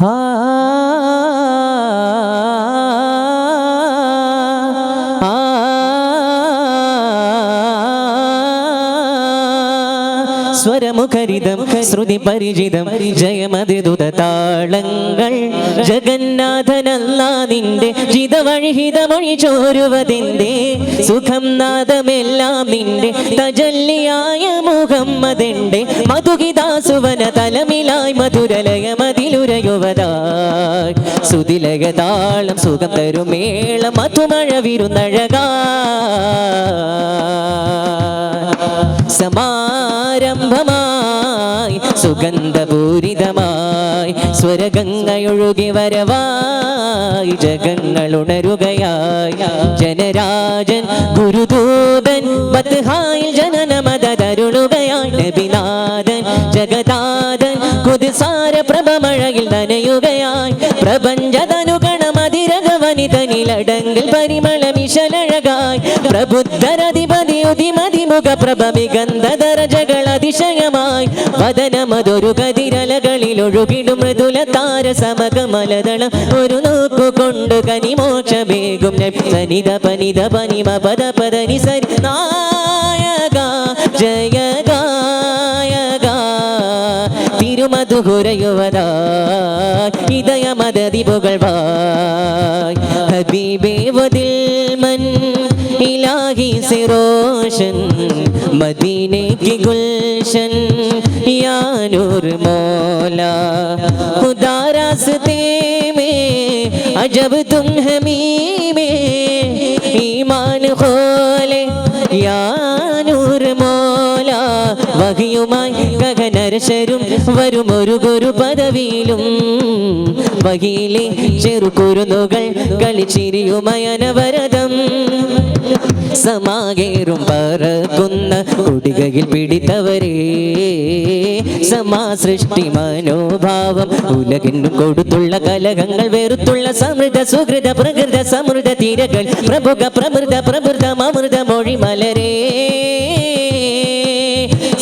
ആ സ്വരമുഖരിതം ശ്രുതി പരിചിതം ജയമതിദുത താളങ്ങൾ നിന്റെ ജിതവഴിഹിതമൊഴി ചോരുവതിന്റെ സുഖം നാദമെല്ലാം നിന്റെ തജല്ലിയായ മുഹമ്മതിന്റെ മധുഹിതാസുവന തലമിലായി മധുരലയ മതിലുരയുവതായി സുതിലക താളം സുഖം തരുമേള മധുമഴ വിരുന്നഴകാ സമാരംഭമായി സുഗന്ധപൂരിതമായി സ്വരഗംഗയൊഴുകി വരവായി ജഗങ്ങൾ ഉണരുകയായി ജനരാജൻ ഗുരുദൂതൻ ബദ്ഹായിൽ ജനനമതരുളുകയായി നബിനാഥൻ ജഗതാഥൻ കുതിസാര പ്രഭമഴയിൽ നനയുകയായി. പ്രപഞ്ചതനുഗണമതിരകവനിതനിലടങ്കിൽ പരിമളമിശലഴകായി. പ്രബുദ്ധരധിപതി ഉതിമതിമുഖ പ്രഭമിഗന്ധതരജകൾ അതിശയമായി വദനമതൊരു കതിരലകളിൽ ഒഴുകിടും മൃദുല താര സമകമലതളം ഒരു നോക്കുകൊണ്ട് വേഗം സനിത പനിത പനിമ പദ പദനി സരി. നായക ഹൃദയ തിരുമധുഹുരയുവതാ വാ പുകഴ്വായ്. ഹബീബേ വദിൽ മൻ ഇലാഹി സിറോഷൻ മദീനെ की गुलशन या नूर मौला खुदा रास्ते में अजब तुम हमी में ईमान खोले या നൂർ മോല വഹിയുമായി ഗഗനരശരും വരും ഒരു ഗുരു പദവിയിലും വഹിയിലെ ചെറുകുരുന്നുകൾ കളിച്ചിരിയുമയനവരതം സമാകേറും പറക്കുന്ന കുടികയിൽ പിടിത്തവരെ. സമാ സൃഷ്ടി മനോഭാവം ഉലകിനും കൊടുത്തുള്ള കലകങ്ങൾ വെറുത്തുള്ള സമൃദ്ധ സുഹൃത പ്രകൃത സമൃദ്ധ തീരകൾ. പ്രഭുക പ്രമൃത പ്രമൃത അമൃത മൊഴി മലരേ.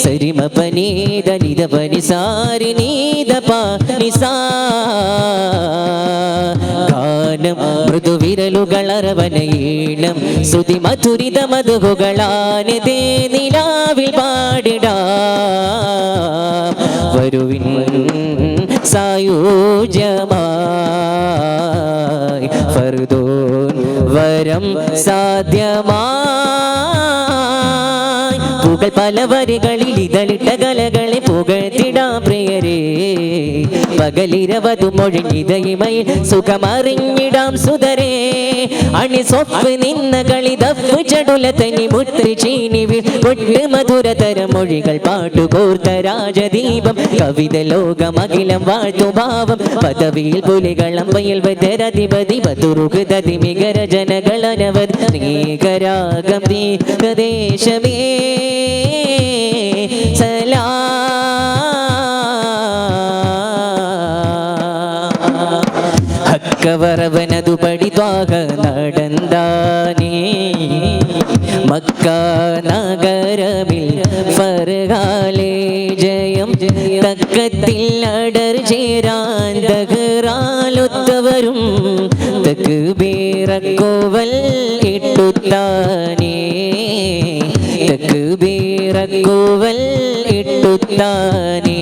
സരിമ പനീത നിത പനി സാരി നീത പാനിസാ. ഗാനം മൃദുവിരലുകളറവനയീണം ശ്രുതി മധുരിത മധുകളാനിതേ നിലാവിൽ പാടിടാം. വരുവിൻ സായൂജമായി ഫർദോൻ വരം സാധ്യമായി. പുകൾ പല വരികളിൽ ഇതളിട്ട കലകളെ പുകഴ്ത്തിടാം പ്രിയരേ. പകലിരവതു മൊഴിഞ്ഞിതയിമയിൽ സുഖമറിഞ്ഞിടാം സുതരേ. അണി സ്വപ്പ് നിന്ന കളി ദഫ് ചടുല തനി മുട്ട് ചീനിവിൽ പൊട്ട് മധുരതര മൊഴികൾ പാട്ടുകോർത്ത രാജദീപം. കവിത ലോകമഖിലം വാഴ്ത്തുഭാവം പദവിയിൽ പുലികളമ്പയിൽ വധരധിപതി ബതുറുഹൃതി മികര ജനകളനവത് നീകരാഗം സലാ ഹക്കവറവനതു പടിത്വാക നടന്താനേ മക്ക നഗരമിൽ ഫർഹാലേ ജയം തക്കത്തിൽ അടർ ചേരാൻ തകറാലൊത്തവരും തക്ക് ബീറക്കോവൽ ഇട്ടുത്താനേ. തക്ക് ബീറക്കോവൽ ഇട്ടുത്താനേ.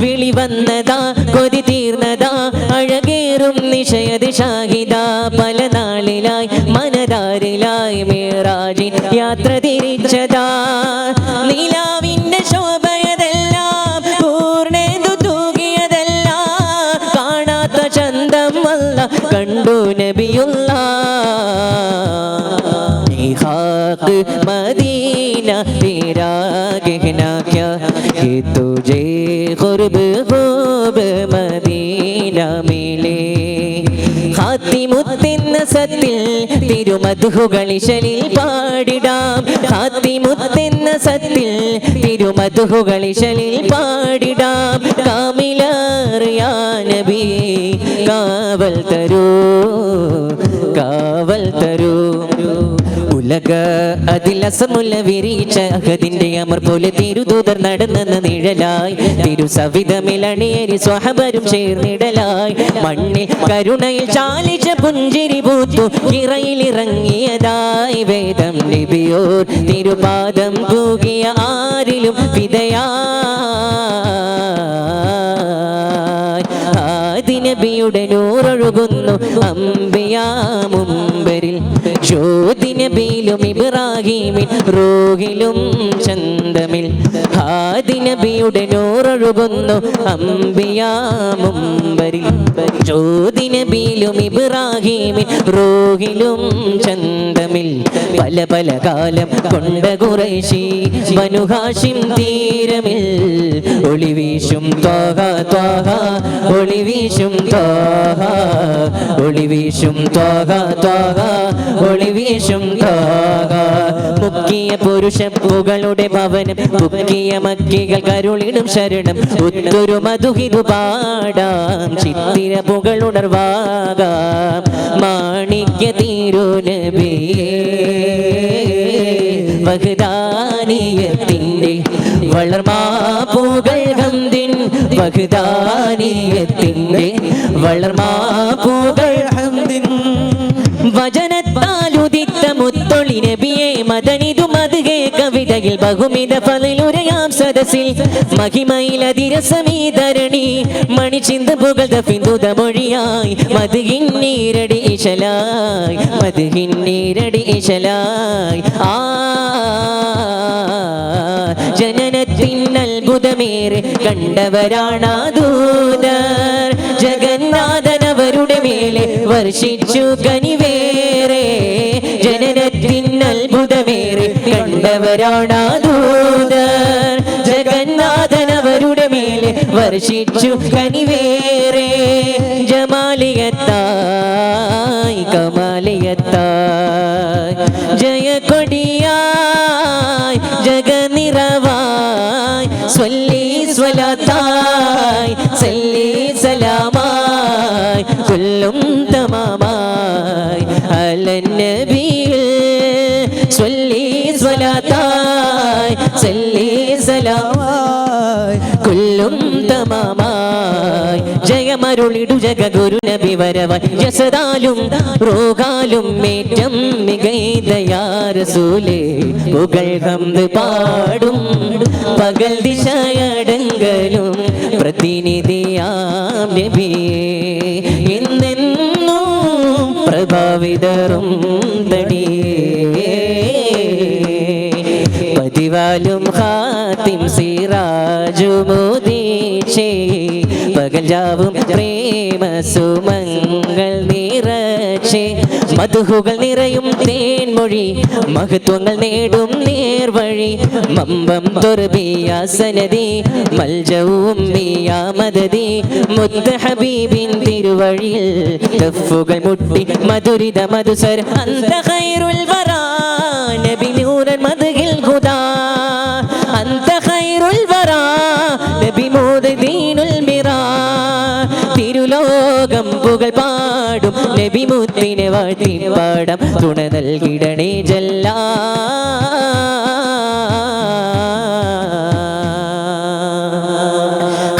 വിളി വന്നതാ കൊതി തീർന്നതാ അഴകേറും നിശയത് ഷാഹിദ പല നാളിലായി മനതാരിലായി മേറാജിൻ യാത്ര തിരിച്ചതാ നീലാവിന്റെ ശോഭയതെല്ലാം പൂർണ്ണേന്തു തൂകിയതല്ല കാണാത്ത ചന്തം അല്ല കണ്ടു നബിയുള്ള खाक मदीना तेरा कहना क्या कि तुझे खुरब തിരുമധുകളിശലിൽ പാടിടാം. കാത്തിമുത്തെന്ന സത്തിൽ തിരുമധുകളിശലിൽ പാടിടാം. കാമിലറിയാനബി കാവൽ തരൂ കാവൽ തരൂ ഉലക അതിൽ അസമുല്ല വിരീച്ച അഹദിന്റെ അമർ പോലെ തിരുദൂതർ നടന്നെന്ന നിഴലായി. തിരുസവിധമിലണിയരി സ്വഹബരും ചേർന്നിടലായി. മണ്ണിൽ കരുണയിൽ ചാലിച്ച പുഞ്ചിരി പൂത്തു ഇറയിലിറങ്ങിയതായി വേദം നബിയോർ. തിരുപാദം കൂകിയ ആരിലും വിതയായി ആദിനബിയുടെ നൂറൊഴുകുന്നു. അമ്പിയാമുമ്പരിൽ ജ്യോതിനബിയിലും ഇബ്രാഹിമിൽ റോഹിലും ചന്തമിൽ ഹാദി നബിയുടെ നൂറൊഴുകുന്നു. അമ്പിയാമുമ്പരിൽ ജ്യോതിനബിയിലും ഇബ്രാഹിമിൽ റോഹിലും ചന്തമിൽ പല പല കാലം കൊണ്ട കുറേശി മനുഹാഷിം തീരമിൽ. ഒളിവീശും ത്വാഹ ത്വാഹ ഒളിവീശും ത്വാഹ ഒളിവീശും ത്വാഹ ത്വാഹ ഒളിവീശും ത്വാഹ മുക്കിയ പുരുഷ പുകളുടെ ഭവനം മുക്കിയ മക്കികൾ കരുളിടും ശരണം. ഒത്തൊരു മധുഹിതു പാടാം ചിത്തിര പുകളുണർവാകാം മാണിക്യ തീരുനബേ വഹദാനിയത്തിന്റെ വളർമാ ഹംദിൻ വഹദാനീയത്തിന്റെ വളർമാപ്പൂകൾ വചനത്താലുദിത്ത മുത്തൊളി നബിയെ മദനിതു മതുകെ കവിതയിൽ ബഹുമിത പതിലുരയാം സദസ്സിൽ. മഹിമയിലതിരസമീധരണി മണിചിന്ത പുകത പിന്തുത മൊഴിയായി. മതുകിൻ നീരടി ഇശലായി. മതുകിൻ നീരടി ഇശലായി. ആ ജനനത്തിൻ അത്ഭുതമേറെ കണ്ടവരാണ് ദൂതർ. ജഗന്നാഥനവരുടെ മേലെ വർഷിച്ചു കനിവേറെ. ജനനത്തിൻ അത്ഭുതമേറെ കണ്ടവരാണ് ദൂതർ. ജഗന്നാഥനവരുടെ മേലെ വർഷിച്ചു കനിവേറെ. ജമാലിയത്തായി കമാലിയത്തായി. ജയക്കൊടിയായി സ്വല്ലി സ്വലത്തായി സല്ലി സലാമായി കൊല്ലും തമാമായി. അലന്നബിയിൽ സ്വല്ലി സ്വലത്തായി സല്ലി സലാമായി കൊല്ലും തമാമായി. ജയമരുളിടു ജഗഗുരു നബി വരവായി ജസദാലും റോഗാലും മികൈതയാ റസൂലേ. പുകൾ ഹംദ് പാടും പകൽ ദിശയടങ്കലും പ്രതിനിധിയാം നബിയേ എന്നെന്നും പ്രഭാവിതറും തടിയേ. പതിവാലും ഹാത്തിം സിറാജുമോദീച്ചേ പകൽ ജാവും പ്രേമ സുമങ്ങൾ നിറച്ചേ മധുഹുകൾ നിറയും തേൻമൊഴി മഹത്വങ്ങൾ നേടും നേർവഴി. മമ്പം തുറബിയ സനതി മൽജവും മദതി മുത്ത ഹബീബിൻ തിരുവഴിയിൽ ദഫുകൾ മുട്ടി മധുരിത മധുസർ. അന്ത ഖൈറുൽ വറാ നബി നൂറൻ മദ്ഹിൽ ഖുദാ. അന്ത ഖൈറുൽ വറാ നബി മൂദീനുൽ മിറാ. തിരുലോകം പുകൾ പാടും. നബി മുത്തിനെ വാഴ്ത്തി പാടം തുണ നൽകിടണേ ജല്ല.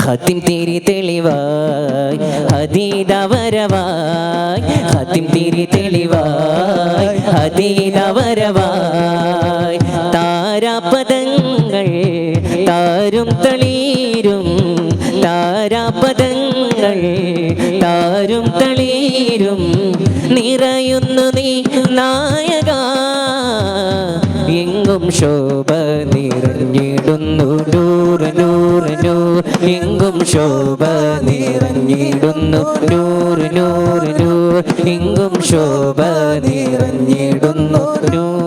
ഹത്തിം തീരി തെളിവായി. ഹദീദ വരവായി. ഹത്തിം തീരി തെളിവായി. ഹദീദ വരവായി. താരാപദങ്ങൾ താരും തളീരും. താരാപദങ്ങൾ താരും തളീരും നിറയുന്നു നീ നായക. എങ്ങും ശോഭ നിറഞ്ഞിടുന്നു. നൂറ് നൂറ് നൂറ് എങ്ങും ശോഭ നിറഞ്ഞിടുന്നു. നൂറ് നൂറ് നൂറ് എങ്ങും ശോഭ നിറഞ്ഞിടുന്നു.